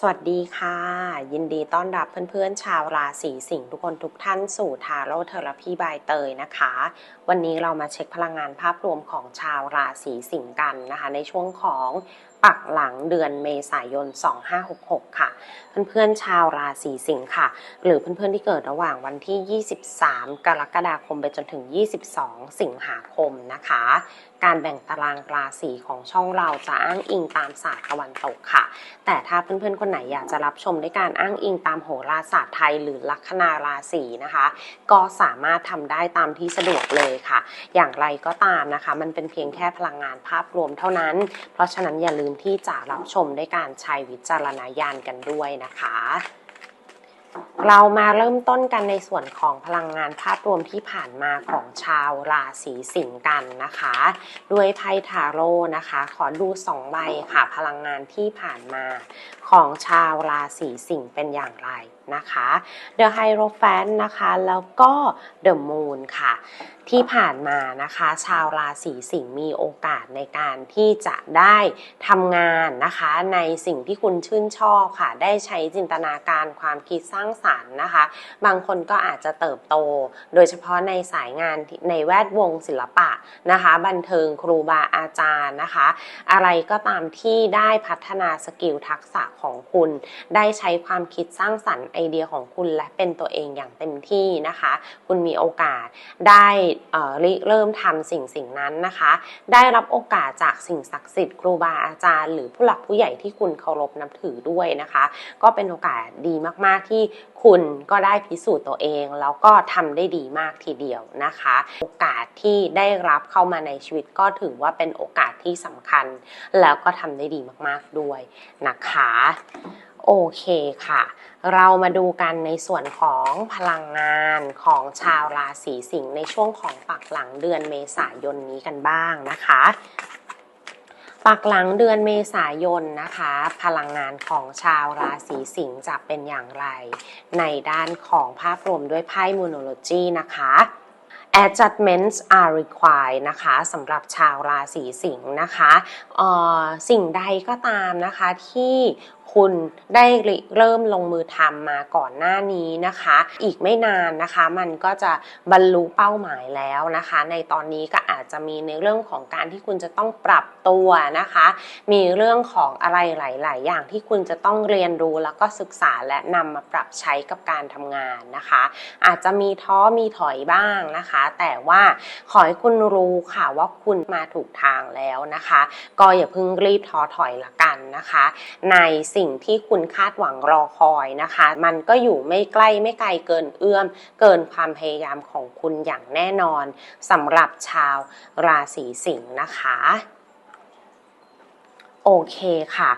สวัสดีค่ะ ยินดีต้อนรับเพื่อนๆ ชาวราศีสิงห์ทุกคนทุกท่านสู่ทาโร่เทอราพีบายเตยนะคะ วันนี้เรามาเช็คพลังงานภาพรวมของชาวราศีสิงห์กันนะคะ ในช่วงของปักหลังเดือนเมษายน 2566 ค่ะ เพื่อนๆชาวราศีสิงห์ค่ะ หรือเพื่อนๆที่เกิดระหว่างวันที่ 23 กรกฎาคมไปจนถึง 22 สิงหาคมนะคะ การแบ่งตารางราศีของช่องเราจะอ้างอิงตามศาสตร์ตะวันตกค่ะ แต่ถ้าเพื่อนๆ คนไหนอยากจะรับชมด้วยการอ้างอิงตามโหราศาสตร์ไทยหรือลัคนาราศีนะคะ ก็สามารถทำได้ตามที่สะดวกเลยค่ะ อย่างไรก็ตามนะคะ มันเป็นเพียงแค่พลังงานภาพรวมเท่านั้น เพราะฉะนั้นอย่าลืมที่จะรับชมด้วยการใช้วิจารณญาณกันด้วยนะคะ เรามาเริ่มต้นกันในส่วนของพลังงานภาพรวมที่ผ่านมาของชาวราศีสิงห์กันนะคะ ด้วยไพ่ทาโร่นะคะ ขอดูสองใบค่ะพลังงานที่ผ่านมาของชาวราศีสิงห์เป็นอย่างไร นะคะ The Hierophant นะคะ แล้วก็ The Moon ค่ะ ที่ผ่านมานะคะ ชาวราศีสิงห์มีโอกาสในการที่จะได้ทำงานนะคะ ในสิ่งที่คุณชื่นชอบค่ะ ได้ใช้จินตนาการความคิดสร้างสรรค์นะคะ บางคนก็อาจจะเติบโต โดยเฉพาะในสายงานในแวดวงศิลปะนะคะ บันเทิงครูบาอาจารย์นะคะ อะไรก็ตามที่ได้พัฒนาสกิลทักษะของคุณ ได้ใช้ความคิดสร้างสรรค์ไอเดียของคุณและเป็นตัวเองอย่างเต็มที่นะคะ คุณมีโอกาสได้เริเริ่มทำสิ่งสิ่งนั้นนะคะ ได้รับโอกาสจากสิ่งศักดิ์สิทธิ์ครูบาอาจารย์ หรือผู้หลักผู้ใหญ่ที่คุณเคารพนับถือด้วยนะคะ ก็เป็นโอกาสดีมากๆที่คุณก็ได้พิสูจน์ตัวเอง แล้วก็ทำได้ดีมากทีเดียวนะคะ โอกาสที่ได้รับเข้ามาในชีวิตก็ถือว่าเป็นโอกาสที่สำคัญ แล้วก็ทำได้ดีมากๆด้วยนะคะ โอเคค่ะ เรามาดูกันในส่วนของพลังงานของชาวราศีสิงห์ในช่วงของปักหลังเดือนเมษายนนี้กันบ้างนะคะปักหลังเดือนเมษายนนะคะ พลังงานของชาวราศีสิงห์จะเป็นอย่างไร ในด้านของภาพรวมด้วยไพ่มูโนโลจีนะคะ adjustments are required นะคะสำหรับชาวราศีสิงห์นะคะออสิ่งใดก็ตามนะคะที่คุณได้เริ่มลงมือทำมาก่อนหน้านี้นะคะ อีกไม่นานนะคะ มันก็จะบรรลุเป้าหมายแล้วนะคะ ในตอนนี้ก็อาจจะมีในเรื่องของการที่คุณจะต้องปรับตัวนะคะ มีเรื่องของอะไรหลาย ๆ อย่างที่คุณจะต้องเรียนรู้แล้วก็ศึกษาและนำมาปรับใช้กับการทำงานนะคะ อาจจะมีท้อมีถอยบ้างนะคะ แต่ว่าขอให้คุณรู้ค่ะว่าคุณมาถูกทางแล้วนะคะ ก็อย่าเพิ่งรีบท้อถอยละกันนะคะ ในสิ่งที่คุณคาดหวังรอคอยนะคะ มันก็อยู่ไม่ใกล้ไม่ไกลเกินเอื้อม เกินความพยายามของคุณอย่างแน่นอนสำหรับชาวราศีสิงห์นะคะ โอเคค่ะ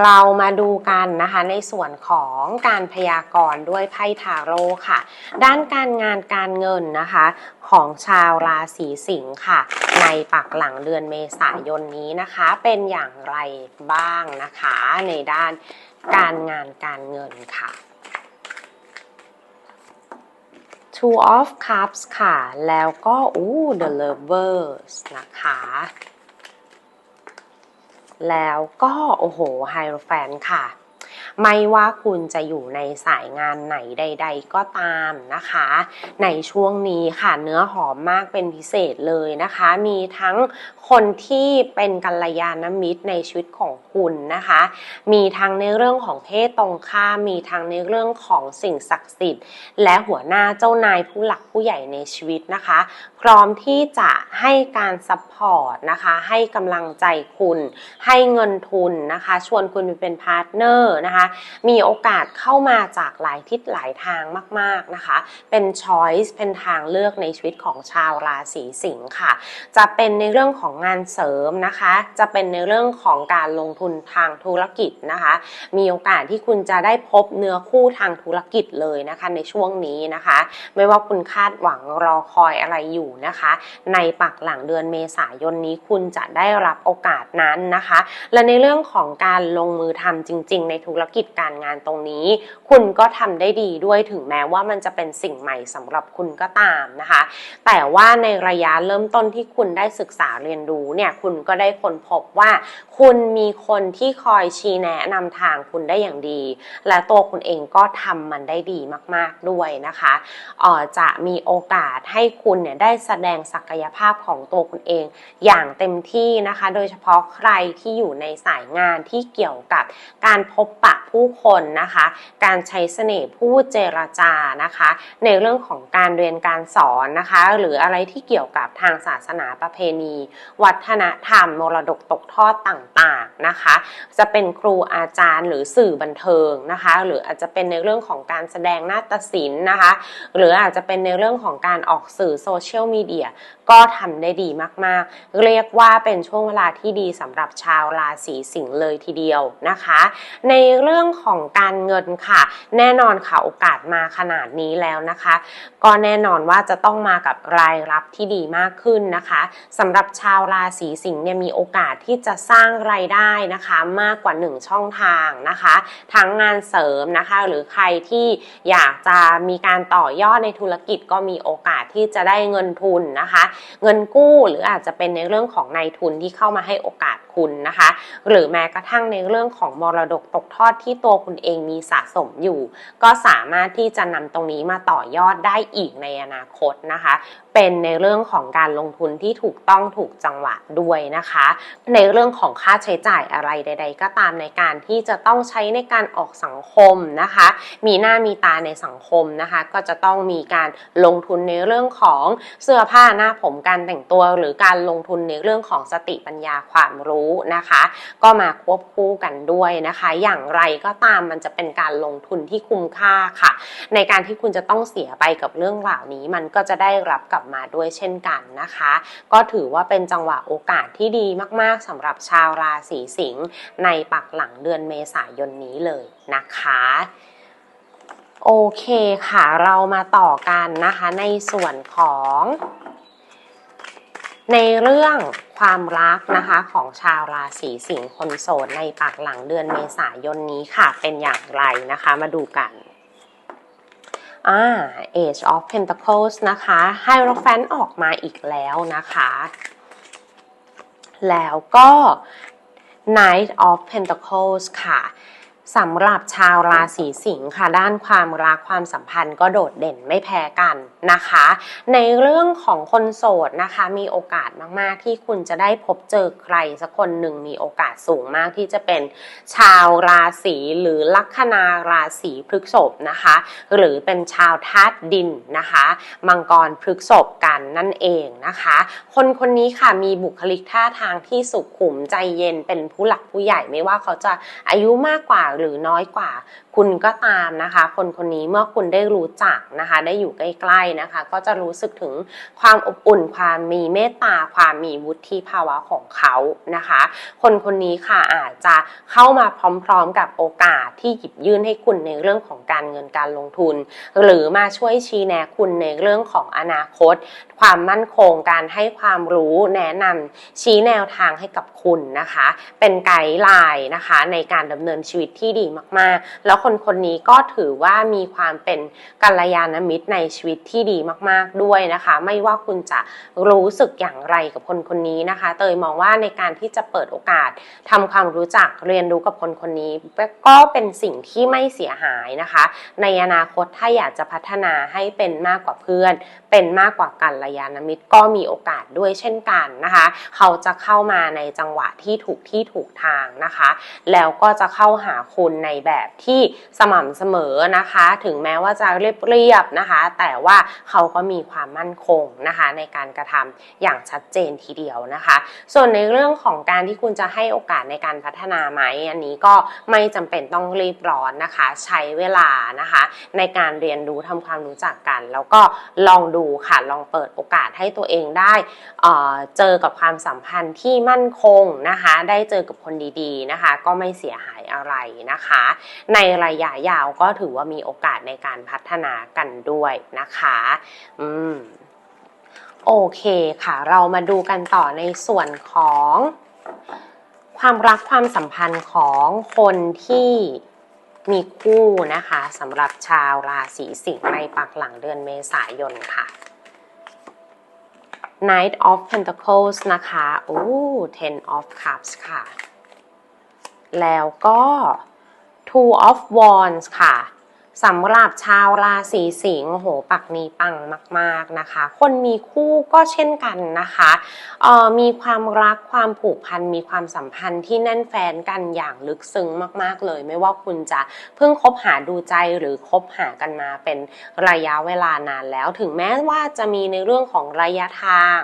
เรามาดูกันนะคะในส่วนของการพยากรณ์ด้วยไพ่ทาโร่ค่ะ ด้านการงานการเงินนะคะของชาวราศีสิงห์ค่ะ ในปักหลังเดือนเมษายนนี้นะคะ เป็นอย่างไรบ้างนะคะ ในด้านการงานการเงินค่ะ Two of Cups ค่ะ แล้วก็อู้ The Lovers นะคะ แล้วก็โอ้โหไฮโรแฟนค่ะ ไม่ว่าคุณจะอยู่ในสายงานไหนใด ๆ ก็ตามนะคะ ในช่วงนี้ค่ะเนื้อหอมมากเป็นพิเศษเลยนะคะ มีทั้งคนที่เป็นกัลยาณมิตรในชีวิตของคุณนะคะ มีทั้งในเรื่องของเพศตรงข้ามมีทั้งในเรื่องของสิ่งศักดิ์สิทธิ์ และหัวหน้าเจ้านายผู้หลักผู้ใหญ่ในชีวิตนะคะ พร้อมที่จะให้การซัพพอร์ตนะคะ ให้กำลังใจคุณ ให้เงินทุนนะคะ ชวนคุณไปเป็นพาร์ทเนอร์นะคะมีโอกาสเข้ามาจากหลายทิศหลายทางมาก ๆนะคะ เป็นช้อยส์เป็นทางเลือกในชีวิตของชาวราศีสิงค์ค่ะ จะเป็นในเรื่องของงานเสริมนะคะ จะเป็นในเรื่องของการลงทุนทางธุรกิจนะคะ มีโอกาสที่คุณจะได้พบเนื้อคู่ทางธุรกิจเลยนะคะในช่วงนี้นะคะ ไม่ว่าคุณคาดหวังรอคอยอะไรอยู่นะคะ ในปักหลังเดือนเมษายนนี้คุณจะได้รับโอกาสนั้นนะคะ และในเรื่องของการลงมือทำจริง ๆ ในธุรกิจการงานตรงนี้ คุณก็ทำได้ดีด้วยถึงแม้ว่ามันจะเป็นสิ่งใหม่สำหรับคุณก็ตามนะคะ แต่ว่าในระยะเริ่มต้นที่คุณได้ศึกษาเรียนรู้เนี่ยคุณก็ได้ค้นพบว่า คุณมีคนที่คอยชี้แนะนำทางคุณได้อย่างดี และตัวคุณเองก็ทำมันได้ดีมาก ๆด้วยนะคะออจะมีโอกาสให้คุณเนี่ยได้แสดงศักยภาพของตัวคุณเอง อย่างเต็มที่นะคะ โดยเฉพาะใครที่อยู่ในสายงานที่เกี่ยวกับการพบปะผู้คนนะคะ การใช้เสน่ห์พูดเจรจานะคะ ในเรื่องของการเรียนการสอนนะคะ หรืออะไรที่เกี่ยวกับทางศาสนาประเพณี วัฒนธรรมมรดกตกทอดต่างๆนะคะ จะเป็นครูอาจารย์หรือสื่อบันเทิงนะคะ หรืออาจจะเป็นในเรื่องของการแสดงนาฏศิลป์นะคะ หรืออาจจะเป็นในเรื่องของการออกสื่อโซเชียลมีเดียก็ทำได้ดีมากๆ เรียกว่าเป็นช่วงเวลาที่ดีสำหรับชาวราศีสิงห์เลยทีเดียวนะคะ ในเรื่องของการเงินค่ะ แน่นอนค่ะโอกาสมาขนาดนี้แล้วนะคะ ก็แน่นอนว่าจะต้องมากับรายรับที่ดีมากขึ้นนะคะสำหรับชาวราศีสิงห์เนี่ยมีโอกาสที่จะสร้างรายได้นะคะ มากกว่า 1 ช่องทางนะคะ ทั้งงานเสริมนะคะ หรือใครที่อยากจะมีการต่อยอดในธุรกิจก็มีโอกาสที่จะได้เงินทุนนะคะ เงินกู้หรืออาจจะเป็นในเรื่องของนายทุนที่เข้ามาให้โอกาส คุณนะคะ หรือแม้กระทั่งในเรื่องของมรดกตกทอดที่ตัวคุณเองมีสะสมอยู่ ก็สามารถที่จะนำตรงนี้มาต่อยอดได้อีกในอนาคตนะคะ เป็นในเรื่องของการลงทุนที่ถูกต้องถูกจังหวะด้วยนะคะ ในเรื่องของค่าใช้จ่ายอะไรใด ๆ ก็ตามในการที่จะต้องใช้ในการออกสังคมนะคะ มีหน้ามีตาในสังคมนะคะ ก็จะต้องมีการลงทุนในเรื่องของเสื้อผ้าหน้าผมการแต่งตัว หรือการลงทุนในเรื่องของสติปัญญาความรู้นะคะ ก็มาควบคู่กันด้วยนะคะ อย่างไรก็ตามมันจะเป็นการลงทุนที่คุ้มค่าค่ะ ในการที่คุณจะต้องเสียไปกับเรื่องเหล่านี้มันก็จะได้รับกับมาด้วยเช่นกันนะคะ ก็ถือว่าเป็นจังหวะโอกาสที่ดีมากๆสำหรับชาวราศีสิงห์ในปักหลังเดือนเมษายนนี้เลยนะคะโอเคค่ะ เรามาต่อกันนะคะในส่วนของ ในเรื่องความรักนะคะของชาวราศีสิงห์คนโสดในปากหลังเดือนเมษายนนี้ค่ะ เป็นอย่างไรนะคะมาดูกัน่า Age of Pentacles นะคะไฮโรแฟนออกมาอีกแล้วนะคะ แล้วก็ Knight of Pentacles ค่ะ สำหรับชาวราศีสิงห์ค่ะ ด้านความรักความสัมพันธ์ก็โดดเด่นไม่แพ้กันนะคะ ในเรื่องของคนโสดนะคะ มีโอกาสมาก ๆ ที่คุณจะได้พบเจอใครสักคนหนึ่งมีโอกาสสูงมากที่จะเป็นชาวราศีหรือลัคนาราศีพฤกษภนะคะ หรือเป็นชาวธาตุดินนะคะ มังกรพฤกษภกันนั่นเองนะคะ คนคนนี้ค่ะมีบุคลิกท่าทางที่สุขุมใจเย็นเป็นผู้หลักผู้ใหญ่ไม่ว่าเขาจะอายุมากกว่าหรือน้อยกว่า คุณก็ตามนะคะ คนคนนี้เมื่อคุณได้รู้จักนะคะ ได้อยู่ใกล้ๆนะคะ ก็จะรู้สึกถึงความอบอุ่น ความมีเมตตา ความมีวุฒิภาวะของเขานะคะ คนคนนี้ค่ะอาจจะเข้ามาพร้อมๆกับโอกาสที่หยิบยื่นให้คุณในเรื่องของการเงินการลงทุน หรือมาช่วยชี้แนะคุณในเรื่องของอนาคต ความมั่นคงการให้ความรู้แนะนำชี้แนวทางให้กับคุณนะคะ เป็นไกด์ไลน์นะคะ ในการดำเนินชีวิตที่ดีมากๆ แล้วคนคนนี้ก็ถือว่ามีความเป็นกัลยาณมิตรในชีวิตที่ดีมากๆด้วยนะคะ ไม่ว่าคุณจะรู้สึกอย่างไรกับคนคนนี้นะคะ เตยมองว่าในการที่จะเปิดโอกาสทำความรู้จักเรียนรู้กับคนคนนี้ ก็เป็นสิ่งที่ไม่เสียหายนะคะ ในอนาคตถ้าอยากจะพัฒนาให้เป็นมากกว่าเพื่อน เป็นมากกว่ากัลยาณมิตรก็มีโอกาสด้วยเช่นกันนะคะ เขาจะเข้ามาในจังหวะที่ถูกที่ถูกทางนะคะ แล้วก็จะเข้าหาคุณในแบบที่สม่ำเสมอนะคะ ถึงแม้ว่าจะเรียบๆนะคะ แต่ว่าเขาก็มีความมั่นคงนะคะ ในการกระทำอย่างชัดเจนทีเดียวนะคะ ส่วนในเรื่องของการที่คุณจะให้โอกาสในการพัฒนาไหมอันนี้ก็ไม่จำเป็นต้องรีบร้อนนะคะ ใช้เวลานะคะ ในการเรียนรู้ทำความรู้จักกัน แล้วก็ลองดูค่ะลองเปิดโอกาสให้ตัวเองได้เเจอกับความสัมพันธ์ที่มั่นคงนะคะ ได้เจอกับคนดีๆนะคะ ก็ไม่เสียหาย อะไรนะคะ ในระยะยาวก็ถือว่ามีโอกาสในการพัฒนากันด้วยนะคะ อืม โอเคค่ะ เรามาดูกันต่อในส่วนของความรักความสัมพันธ์ของคนที่มีคู่นะคะสำหรับชาวราศีสิงห์ในปักหลังเดือนเมษายนค่ะ Knight of Pentacles นะคะ โอ้ Ten of Cups ค่ะ แล้วก็ Two of Wands ค่ะ สำหรับชาวราศีสิงห์โหปักนี้ปังมาก ๆนะคะ คนมีคู่ก็เช่นกันนะคะออมีความรักความผูกพันมีความสัมพันธ์ที่แน่นแฟนกันอย่างลึกซึ้งมาก ๆเลย ไม่ว่าคุณจะเพิ่งคบหาดูใจหรือคบหากันมาเป็นระยะเวลานานแล้ว ถึงแม้ว่าจะมีในเรื่องของระยะทาง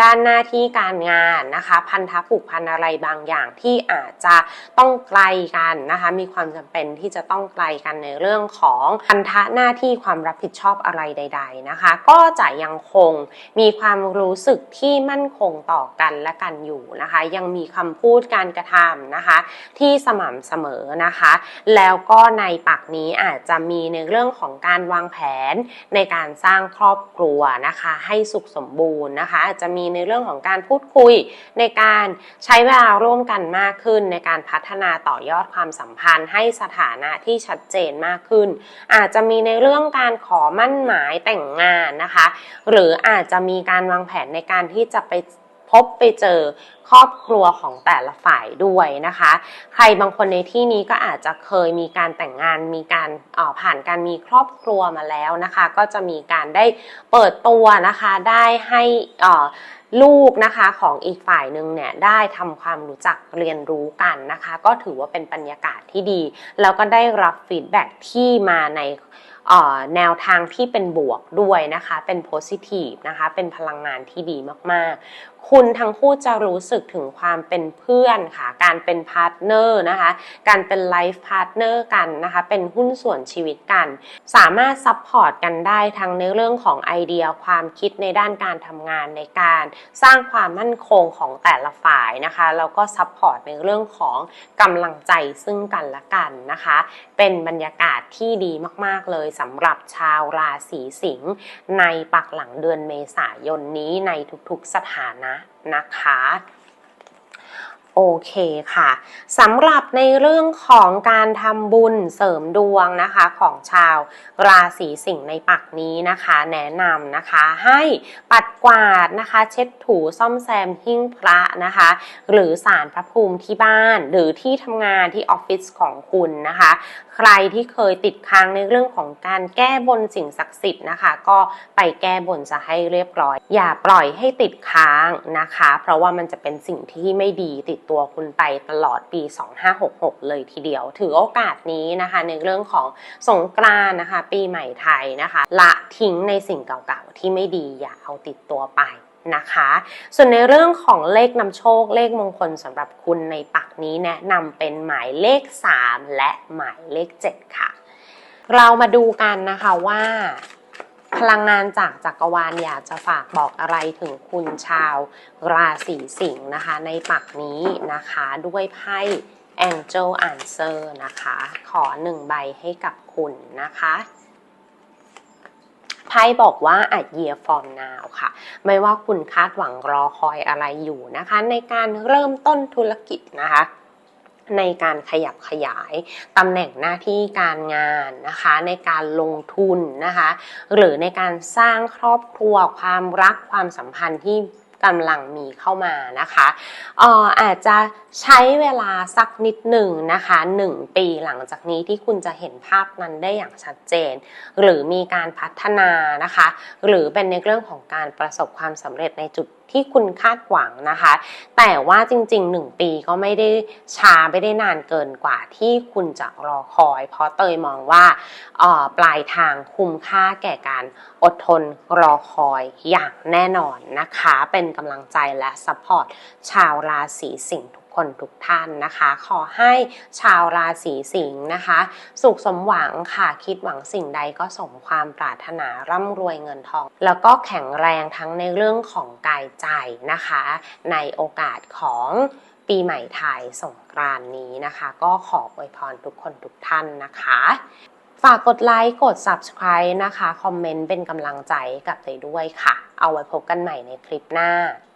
ด้านหน้าที่การงานนะคะ พันธะผูกพันอะไรบางอย่างที่อาจจะต้องไกลกันนะคะ มีความจำเป็นที่จะต้องไกลกันในเรื่องของพันธะหน้าที่ความรับผิดชอบอะไรใด ๆนะคะ ก็จะยังคงมีความรู้สึกที่มั่นคงต่อกันและกันอยู่นะคะ ยังมีคำพูดการกระทำนะคะ ที่สม่ำเสมอนะคะ แล้วก็ในปักนี้อาจจะมีในเรื่องของการวางแผนในการสร้างครอบครัวนะคะ ให้สุขสมบูรณ์นะคะ อาจจะมีในเรื่องของการพูดคุยในการใช้เวลาร่วมกันมากขึ้น ในการพัฒนาต่อยอดความสัมพันธ์ ให้สถานะที่ชัดเจนมากขึ้นอาจจะมีในเรื่องการขอมั่นหมายแต่งงานนะคะ หรืออาจจะมีการวางแผนในการที่จะไปพบไปเจอครอบครัวของแต่ละฝ่ายด้วยนะคะ ใครบางคนในที่นี้ก็อาจจะเคยมีการแต่งงานมีการออผ่านการมีครอบครัวมาแล้วนะคะ ก็จะมีการได้เปิดตัวนะคะได้ให้อ่อ ลูกนะคะของอีกฝ่ายหนึ่งเนี่ยได้ทำความรู้จักเรียนรู้กันนะคะ ก็ถือว่าเป็นบรรยากาศที่ดี แล้วก็ได้รับฟีดแบ็กที่มาในแนวทางที่เป็นบวกด้วยนะคะ เป็นโพซิทีฟนะคะ เป็นพลังงานที่ดีมาก ๆ คุณทั้งคู่จะรู้สึกถึงความเป็นเพื่อนค่ะ การเป็นพาร์ทเนอร์นะคะ การเป็นไลฟ์พาร์ทเนอร์กันนะคะ เป็นหุ้นส่วนชีวิตกัน สามารถซัพพอร์ตกันได้ทั้งในเรื่องของไอเดียความคิดในด้านการทำงานในการสร้างความมั่นคงของแต่ละฝ่ายนะคะ แล้วก็ซัพพอร์ตในเรื่องของกำลังใจซึ่งกันและกันนะคะ เป็นบรรยากาศที่ดีมาก ๆ เลยสำหรับชาวราศีสิงห์ในปักหลังเดือนเมษายนนี้ในทุกๆสถานะนะคะ โอเคค่ะสำหรับในเรื่องของการทำบุญเสริมดวงนะคะของชาวราศีสิงห์ในปักนี้นะคะ แนะนำนะคะให้ปัดกวาดนะคะ เช็ดถูซ่อมแซมหิ้งพระนะคะ หรือสารพระภูมิที่บ้าน หรือที่ทำงานที่ออฟฟิศของคุณนะคะ ใครที่เคยติดค้างในเรื่องของการแก้บนสิ่งศักดิ์สิทธิ์นะคะ ก็ไปแก้บนจะให้เรียบร้อย อย่าปล่อยให้ติดค้างนะคะ เพราะว่ามันจะเป็นสิ่งที่ไม่ดีติดตัวคุณไปตลอดปี 2566 เลยทีเดียว ถือโอกาสนี้นะคะในเรื่องของสงกรานนะคะ ปีใหม่ไทยนะคะ ละทิ้งในสิ่งเก่าๆ ที่ไม่ดีอย่าเอาติดตัวไปนะคะ ส่วนในเรื่องของเลขนำโชคเลขมงคลสำหรับคุณในปักนี้แนะนำเป็นหมายเลข 3 และหมายเลข 7 ค่ะ เรามาดูกันนะคะว่า พลังงานจากจักรวาลอยากจะฝากบอกอะไรถึงคุณชาวราศีสิงห์นะคะ ในปักนี้นะคะด้วยไพ่ Angel Answer นะคะ ขอหนึ่งใบให้กับคุณนะคะไพ่บอกว่า a year from now ค่ะ ไม่ว่าคุณคาดหวังรอคอยอะไรอยู่นะคะ ในการเริ่มต้นธุรกิจนะคะ ในการขยับขยายตำแหน่งหน้าที่การงานนะคะ ในการลงทุนนะคะ หรือในการสร้างครอบครัวความรักความสัมพันธ์ที่กำลังมีเข้ามานะคะอออาจจะใช้เวลาสักนิดหนึ่งนะคะหนึ่งปีหลังจากนี้ที่คุณจะเห็นภาพนั้นได้อย่างชัดเจน หรือมีการพัฒนานะคะ หรือเป็นในเรื่องของการประสบความสำเร็จในจุดที่คุณคาดหวังนะคะ แต่ว่าจริง ๆ 1 ปีก็ไม่ได้ช้าไม่ได้นานเกินกว่าที่คุณจะรอคอย เพราะเตยมองว่าออปลายทางคุ้มค่าแก่การอดทนรอคอยอย่างแน่นอนนะคะ เป็นกำลังใจและซัพพอร์ตชาวราศีสิงห์ทุก คนทุกท่านนะคะ ขอให้ชาวราศีสิงห์นะคะ สุขสมหวังค่ะคิดหวังสิ่งใดก็สมความปรารถนาร่ำรวยเงินทอง แล้วก็แข็งแรงทั้งในเรื่องของกายใจนะคะ ในโอกาสของปีใหม่ไทยสงกรานนี้นะคะ ก็ขออวยพรทุกคนทุกท่านนะคะ ฝากกดไลค์กด subscribe นะคะ คอมเมนต์เป็นกำลังใจกับเตยด้วยค่ะ เอาไว้พบกันใหม่ในคลิปหน้า